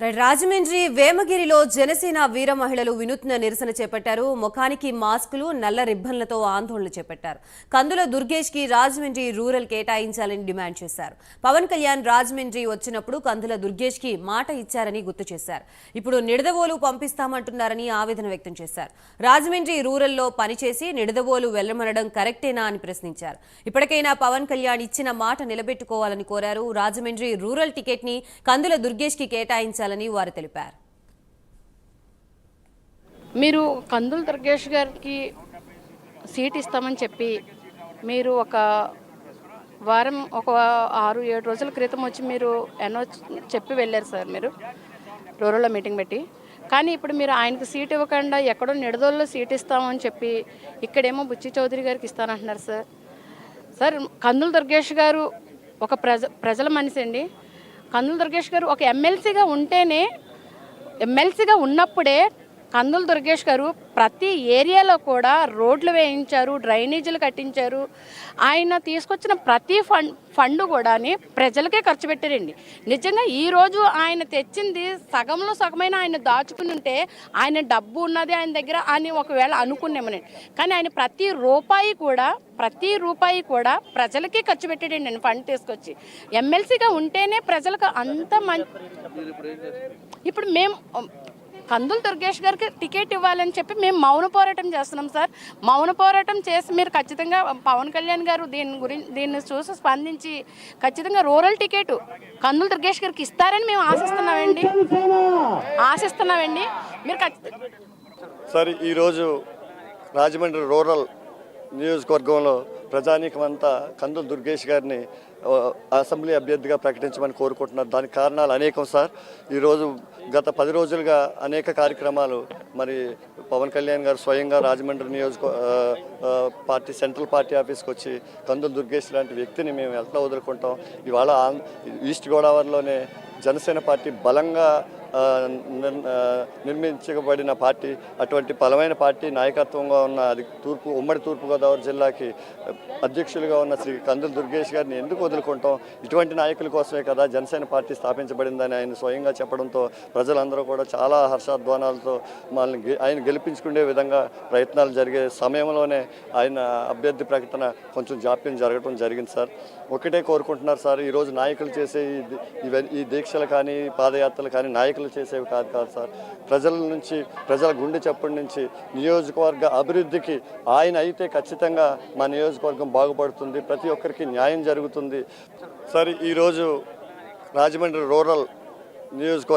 రాజమండ్రి వేమగిరిలో జనసేన వీర మహిళలు వినూత్న నిరసన చేపట్టారు. ముఖానికి మాస్కులు నల్ల రిబ్బన్లతో ఆందోళన చేపట్టారు. కందుల దుర్గేష్కి రాజమండ్రి రూరల్ కేటాయించాలని డిమాండ్ చేశారు. పవన్ కళ్యాణ్ రాజమండ్రి వచ్చినప్పుడు కందుల దుర్గేష్కి మాట ఇచ్చారని గుర్తు చేశారు. ఇప్పుడు నిడదవోలు పంపిస్తామంటున్నారని ఆవేదన వ్యక్తం చేశారు. రాజమండ్రి రూరల్లో పనిచేసి నిడదవోలు వెళ్ళమనడం కరెక్టేనా అని ప్రశ్నించారు. ఇప్పటికైనా పవన్ కళ్యాణ్ ఇచ్చిన మాట నిలబెట్టుకోవాలని కోరారు. రాజమండ్రి రూరల్ టికెట్ని కందుల దుర్గేష్కి కేటాయించాలని వారు తెలిపారు. మీరు కందుల దుర్గేష్ గారికి సీట్ ఇస్తామని చెప్పి మీరు ఒక వారం ఒక ఆరు ఏడు రోజుల క్రితం వచ్చి మీరు ఎన్నో చెప్పి వెళ్ళారు సార్ మీరు రూరల్లో మీటింగ్ పెట్టి. కానీ ఇప్పుడు మీరు ఆయనకు సీట్ ఇవ్వకుండా ఎక్కడో నిడదోల్లో సీట్ ఇస్తామని చెప్పి ఇక్కడేమో బుచ్చి చౌదరి గారికి ఇస్తానంటున్నారు సార్. సార్ కందుల దుర్గేష్ గారు ఒక ప్రజ ప్రజల మనిషి అండి. కందుల దుర్గేష్ గారు ఒక ఎమ్మెల్సీగా ఉంటేనే ఎమ్మెల్సీగా ఉన్నప్పుడే కందుల దుర్గేష్ గారు ప్రతి ఏరియాలో కూడా రోడ్లు వేయించారు డ్రైనేజీలు కట్టించారు. ఆయన తీసుకొచ్చిన ప్రతి ఫండ్ ఫండ్ కూడాని ప్రజలకే ఖర్చు పెట్టారండి. నిజంగా ఈరోజు ఆయన తెచ్చింది సగంలో సగమైన ఆయన దాచుకుని ఉంటే ఆయన డబ్బు ఉన్నది ఆయన దగ్గర అని ఒకవేళ అనుకున్నామనండి కానీ ఆయన ప్రతి రూపాయి కూడా ప్రతి రూపాయి కూడా ప్రజలకే ఖర్చు పెట్టాడండి నేను ఫండ్ తీసుకొచ్చి. ఎమ్మెల్సీగా ఉంటేనే ప్రజలకు అంత మంచి ఇప్పుడు మేము కందులు దుర్గేష్ గారికి టికెట్ ఇవ్వాలని చెప్పి మేము మౌన పోరాటం చేస్తున్నాం సార్. మౌన పోరాటం చేసి మీరు ఖచ్చితంగా పవన్ కళ్యాణ్ గారు దీని గురించి దీన్ని చూసి స్పందించి ఖచ్చితంగా రూరల్ టికెట్ కందులు దుర్గేష్ గారికి ఇస్తారని మేము ఆశిస్తున్నామండి. ఆశిస్తున్నామండి. మీరు ఖచ్చితంగా సార్ ఈరోజు రాజమండ్రి రూరల్ నియోజకవర్గంలో ప్రజానీకమంతా కందుల దుర్గేష్ గారిని అసెంబ్లీ అభ్యర్థిగా ప్రకటించమని కోరుకుంటున్నారు. దానికి కారణాలు అనేకం సార్. ఈరోజు గత పది రోజులుగా అనేక కార్యక్రమాలు మరి పవన్ కళ్యాణ్ గారు స్వయంగా రాజమండ్రి నియోజక పార్టీ సెంట్రల్ పార్టీ ఆఫీస్కి వచ్చి కందుల దుర్గేష్ లాంటి వ్యక్తిని మేము ఎట్లా వదులుకుంటాం. ఇవాళ ఈస్ట్ గోదావరిలోనే జనసేన పార్టీ బలంగా నిర్మించబడిన పార్టీ అటువంటి బలమైన పార్టీ నాయకత్వంగా ఉన్న అది తూర్పు ఉమ్మడి తూర్పుగోదావరి జిల్లాకి అధ్యక్షులుగా ఉన్న శ్రీ కందుల దుర్గేష్ గారిని ఎందుకు వదులుకుంటాం? ఇటువంటి నాయకుల కోసమే కదా జనసేన పార్టీ స్థాపించబడిందని ఆయన స్వయంగా చెప్పడంతో ప్రజలందరూ కూడా చాలా హర్షాధ్వానాలతో మనల్ని గె- ఆయన గెలిపించుకునే విధంగా ప్రయత్నాలు జరిగే సమయంలోనే ఆయన అభ్యర్థి ప్రకటన కొంచెం జాప్యం జరగడం జరిగింది సార్. ఒకటే కోరుకుంటున్నారు సార్ ఈరోజు నాయకులు చేసే ఈ ఈ దీక్షలు కానీ పాదయాత్రలు కానీ నాయకులు చేసేవి కాదు కాదు సార్. ప్రజల నుంచి ప్రజల గుండె చప్పటి నుంచి నియోజకవర్గ అభివృద్ధికి ఆయన అయితే ఖచ్చితంగా మా నియోజకవర్గం బాగుపడుతుంది. ప్రతి ఒక్కరికి న్యాయం జరుగుతుంది. సార్ ఈరోజు రాజమండ్రి రూరల్ నియోజకవర్గం